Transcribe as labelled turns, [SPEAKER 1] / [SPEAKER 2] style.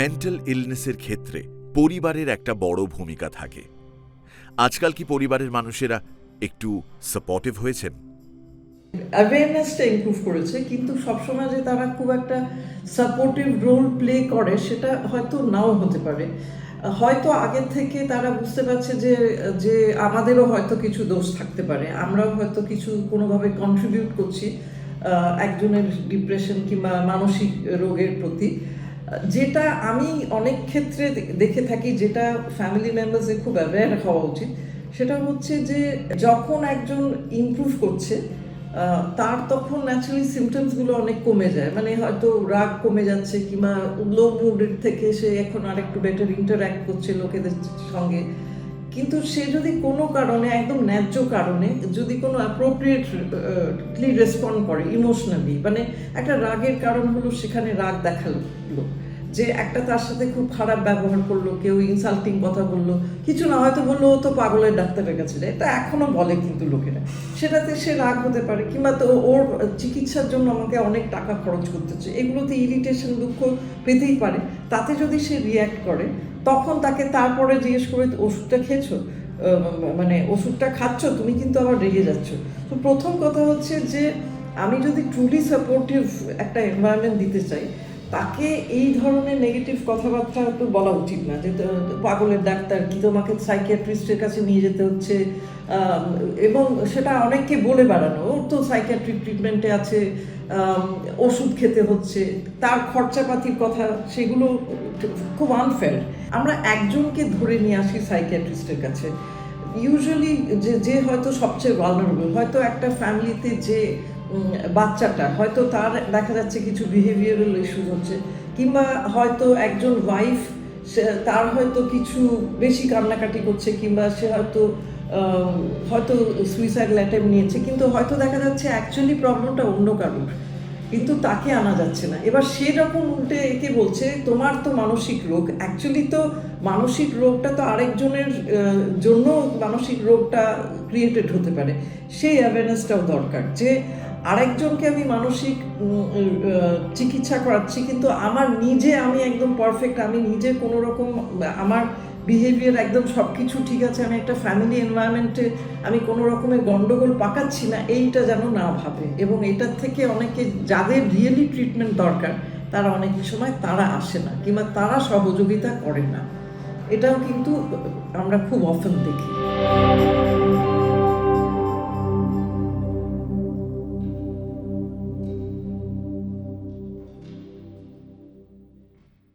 [SPEAKER 1] Mental ইলনেসের ক্ষেত্রে পরিবারের একটা বড় ভূমিকা থাকে। আজকাল কি পরিবারের মানুষেরা একটু সাপোর্টিভ হয়েছেন?
[SPEAKER 2] অ্যাওয়ারনেসটা ইমপ্রুভ করেছে, কিন্তু সবসময় যে তারা খুব একটা সাপোর্টিভ রোল প্লে করে, সেটা হয়তো নাও হতে পারে। হয়তো আগের থেকে তারা বুঝতে পারছে যে যে আমাদেরও হয়তো কিছু দোষ থাকতে পারে। আমরাও হয়তো কিছু কোনোভাবে কন্ট্রিবিউট করছি একজনের ডিপ্রেশন কিংবা মানসিক রোগের প্রতি। যেটা আমি অনেক ক্ষেত্রে দেখে থাকি, যেটা ফ্যামিলি মেম্বার্সে খুব অ্যাওয়্যার হওয়া উচিত, সেটা হচ্ছে যে যখন একজন ইমপ্রুভ করছে তার তখন ন্যাচারালি সিমটমসগুলো অনেক কমে যায়। মানে হয়তো রাগ কমে যাচ্ছে কিংবা লো মুডের থেকে সে এখন আরেকটু বেটার ইন্টারাক্ট করছে লোকেদের সঙ্গে। কিন্তু সে যদি কোনো কারণে, একদম ন্যায্য কারণে, যদি কোনো অ্যাপ্রোপ্রিয়েটলি রেসপন্ড করে ইমোশনালি মানে একটা রাগের কারণ হলো সেখানে রাগ দেখাল। যে একটা তার সাথে খুব খারাপ ব্যবহার করল, কেউ ইনসাল্টিং কথা বলল, কিছু না, হয়তো বলল, ও তো পাগলের ডাক্তারের কাছে যায়। এটা এখনও বলে কিন্তু লোকেরা। সেটাতে সে রাগ হতে পারে, কিংবা তো ওর চিকিৎসার জন্য আমাকে অনেক টাকা খরচ করতে হচ্ছে এগুলোতে ইরিটেশন দুঃখ পেতেই পারে। তাতে যদি সে রিয়্যাক্ট করে তখন তাকে তারপরে জিজ্ঞেস করে ওষুধটা খেয়েছো? মানে ওষুধটা খাচ্ছ? তুমি কিন্তু আবার রেগে যাচ্ছ। তো প্রথম কথা হচ্ছে যে, আমি যদি ট্রুলি সাপোর্টিভ একটা এনভায়রনমেন্ট দিতে চাই তাকে এই ধরনের নেগেটিভ কথাবার্তা তো বলা উচিত না, যে পাগলের ডাক্তার, কি তোমাকে সাইকিয়াট্রিস্টের কাছে নিয়ে যেতে হচ্ছে? এবং সেটা অনেককে বলে বেড়ানো, ওর তো সাইকিয়াট্রিক ট্রিটমেন্টে আছে ওষুধ খেতে হচ্ছে, তার খরচাপাতির কথা, সেগুলো খুব আনফেয়ার আমরা একজনকে ধরে নিয়ে আসি সাইকিয়াট্রিস্টের কাছে। ইউজুয়ালি যে যে হয়তো সবচেয়ে ভালনারেবল হয়তো একটা ফ্যামিলিতে যে বাচ্চাটা, হয়তো তার দেখা যাচ্ছে কিছু বিহেভিয়ারাল ইস্যু হচ্ছে, কিংবা হয়তো একজন ওয়াইফ সে, তার হয়তো কিছু বেশি কান্নাকাটি করছে, কিংবা সে হয়তো হয়তো সুইসাইড অ্যাটেম্প নিয়েছে, কিন্তু হয়তো দেখা যাচ্ছে অ্যাকচুয়ালি প্রবলেমটা অন্য কারোর। কিন্তু তাকে আনা যাচ্ছে না। এবার সে যখন উল্টে একে বলছে, তোমার তো মানসিক রোগ। অ্যাকচুয়ালি তো মানসিক রোগটা তো আরেকজনের জন্য মানসিক রোগটা ক্রিয়েটেড হতে পারে। সেই অ্যাওয়ারনেসটাও দরকার যে আরেকজনকে আমি মানসিক চিকিৎসা করাচ্ছি, কিন্তু আমার নিজে আমি একদম পারফেক্ট আমি নিজে কোনো রকম আমার বিহেভিয়ার একদম সব কিছু ঠিক আছে, আমি একটা ফ্যামিলি এনভায়রনমেন্টে আমি কোনো রকমের গন্ডগোল পাকাচ্ছি না, এইটা যেন না ভাবে। এবং এটার থেকে অনেকে যাদের রিয়েলি ট্রিটমেন্ট দরকার, তারা অনেক সময় তারা আসে না, কিংবা তারা সহযোগিতা করে না। এটাও কিন্তু আমরা খুব অফেন দেখি।